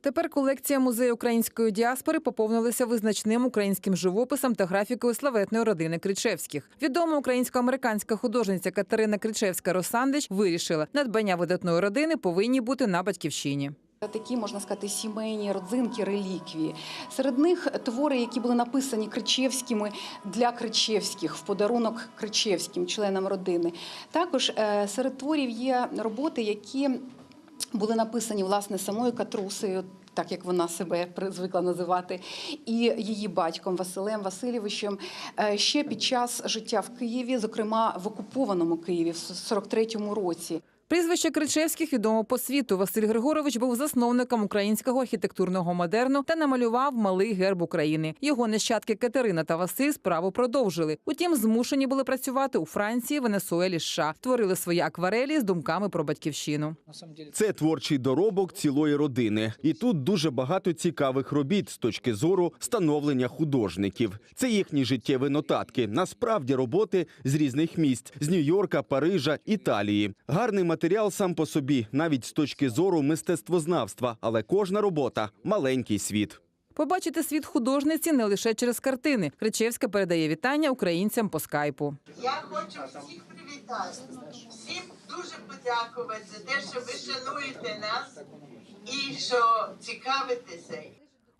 Тепер колекція музею української діаспори поповнилася визначним українським живописом та графікою славетної родини Кричевських. Відома українсько-американська художниця Катерина Кричевська Росандич вирішила, надбання видатної родини повинні бути на батьківщині. Такі можна сказати сімейні родзинки, реліквії. Серед них твори, які були написані Кричевськими для Кричевських в подарунок Кричевським, членам родини. Також е, серед творів є роботи, які були написані власне самою Катрусею. Так як вона себе звикла називати, і її батьком Василем Васильовичем е, ще під час життя в Києві, зокрема в окупованому Києві в 43-му році. Прізвище Кричевських відомо по світу. Василь Григорович був засновником українського архітектурного модерну та намалював малий герб України. Його нащадки Катерина та Василь справу продовжили. Утім, змушені були працювати у Франції, Венесуелі, США. Творили свої акварелі з думками про батьківщину. Це творчий доробок цілої родини, і тут дуже багато цікавих робіт з точки зору становлення художників. Це їхні життєві нотатки. Насправді роботи з різних місць з Нью-Йорка, Парижа, Італії. Гарний матеріал сам по собі, навіть з точки зору мистецтвознавства, але кожна робота маленький світ. Побачити світ художниці не лише через картини. Кричевська передає вітання українцям по скайпу. Я хочу всіх привітати, всім дуже подякувати за те, що ви шануєте нас і що цікавитеся.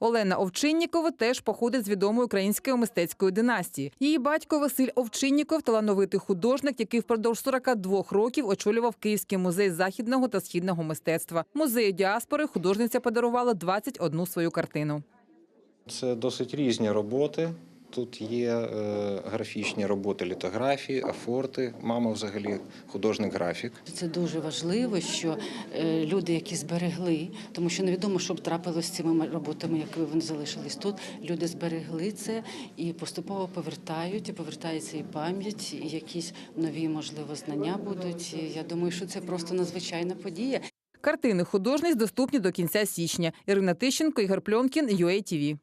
Олена Овчиннікова теж походить з відомої української мистецької династії. Її батько Василь Овчинніков – талановитий художник, який впродовж 42 років очолював Київський музей західного та східного мистецтва. Музею діаспори художниця подарувала 21 свою картину. Це досить різні роботи. Тут є е, графічні роботи літографії, афорти. Мама взагалі художник-графік. Це дуже важливо, що е, люди, які зберегли, тому що невідомо, що б трапилось з цими роботами, як вони залишились тут. Люди зберегли це і поступово повертають, і повертається і пам'ять, і якісь нові, можливо, знання будуть. І я думаю, що це просто надзвичайна подія. Картини художниць доступні до кінця січня. Ірина Тищенко, Ігор Пльонкін, UATV.